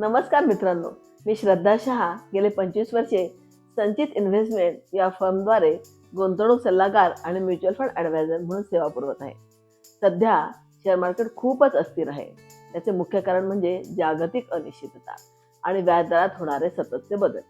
नमस्कार मित्रांनो मी श्रद्धा शहा. गेले पंचवीस वर्षे संचित इन्व्हेस्टमेंट या फर्मद्वारे गुंतवणूक सल्लागार आणि म्युच्युअल फंड ॲडवायझर म्हणून सेवा पुरवत आहे. सध्या शेअर मार्केट खूपच अस्थिर आहे. त्याचे मुख्य कारण म्हणजे जागतिक अनिश्चितता आणि व्याजदरात होणारे सततचे बदल.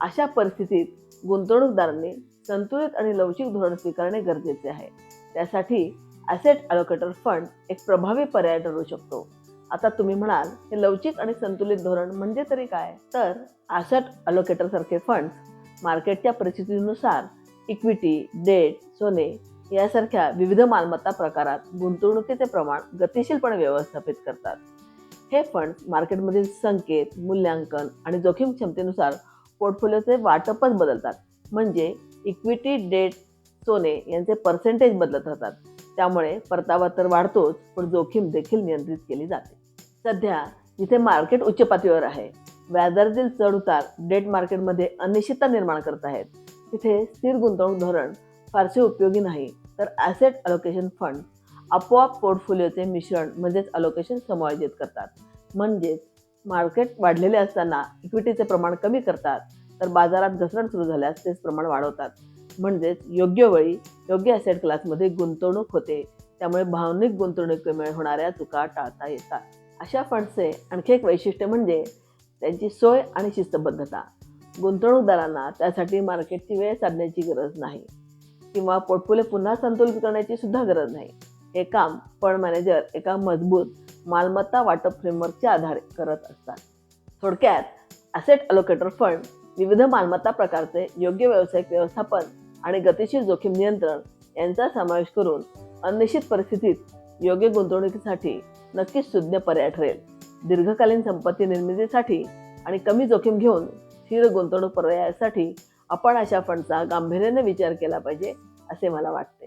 अशा परिस्थितीत गुंतवणूकदारांनी संतुलित आणि लवचिक धोरण स्वीकारणे गरजेचे आहे. त्यासाठी ॲसेट अलोकेटर फंड एक प्रभावी पर्याय ठरू शकतो. आता तुम्ही म्हणाल हे लवचिक आणि संतुलित धोरण म्हणजे तरी काय? तर ॲसेट अलोकेटर सारखे फंड मार्केटच्या परिस्थितीनुसार इक्विटी डेट सोने यासारख्या विविध मालमत्ता प्रकारात गुंतवणुकीचे प्रमाण गतिशीलपणे व्यवस्थापित करतात. हे फंड मार्केटमधील संकेत मूल्यांकन आणि जोखीम क्षमतेनुसार पोर्टफोलिओचे वाटपच बदलतात. म्हणजे इक्विटी डेट सोने यांचे पर्सेंटेज बदलत राहतात. त्यामुळे परतावा तर वाढतोच पण जोखीम देखील नियंत्रित केली जाते. सध्या जिथे मार्केट उच्च पातळीवर आहे. व्याजदरातील चढउतार डेट मार्केटमध्ये अनिश्चितता निर्माण करत आहेत. तिथे स्थिर गुंतवणूक धोरण फारसे उपयोगी नाही. तर ॲसेट अलोकेशन फंड आपोआप पोर्टफोलिओचे मिश्रण म्हणजेच अलोकेशन समायोजित करतात. म्हणजेच मार्केट वाढलेले असताना इक्विटीचे प्रमाण कमी करतात. तर बाजारात घसरण सुरू झाल्यास तेच प्रमाण वाढवतात. म्हणजेच योग्य वेळी योग्य ॲसेट क्लासमध्ये गुंतवणूक होते. त्यामुळे भावनिक गुंतवणुकीमुळे होणाऱ्या चुका टाळता येतात. अशा फंडचे आणखी एक वैशिष्ट्य म्हणजे त्यांची सोय आणि शिस्तबद्धता. गुंतवणूकदारांना त्यासाठी मार्केटची वेळ साधण्याची गरज नाही. किंवा पोर्टफोलिओ पुन्हा संतुलित करण्याची सुद्धा गरज नाही. हे काम फंड मॅनेजर एका मजबूत मालमत्ता वाटप फ्रेमवर्कच्या आधारे करत असतात. थोडक्यात ॲसेट अलोकेटर फंड विविध मालमत्ता प्रकारचे योग्य व्यावसायिक व्यवस्थापन आणि गतिशील जोखीम नियंत्रण यांचा समावेश करून अनिश्चित परिस्थितीत योग्य गुंतवणुकीसाठी नक्कीच सुज्ञ पर्याय ठरेल. दीर्घकालीन संपत्ती निर्मितीसाठी आणि कमी जोखीम घेऊन स्थिर गुंतवणूक पर्यायासाठी आपण अशा फंडचा गांभीर्याने विचार केला पाहिजे असे मला वाटते.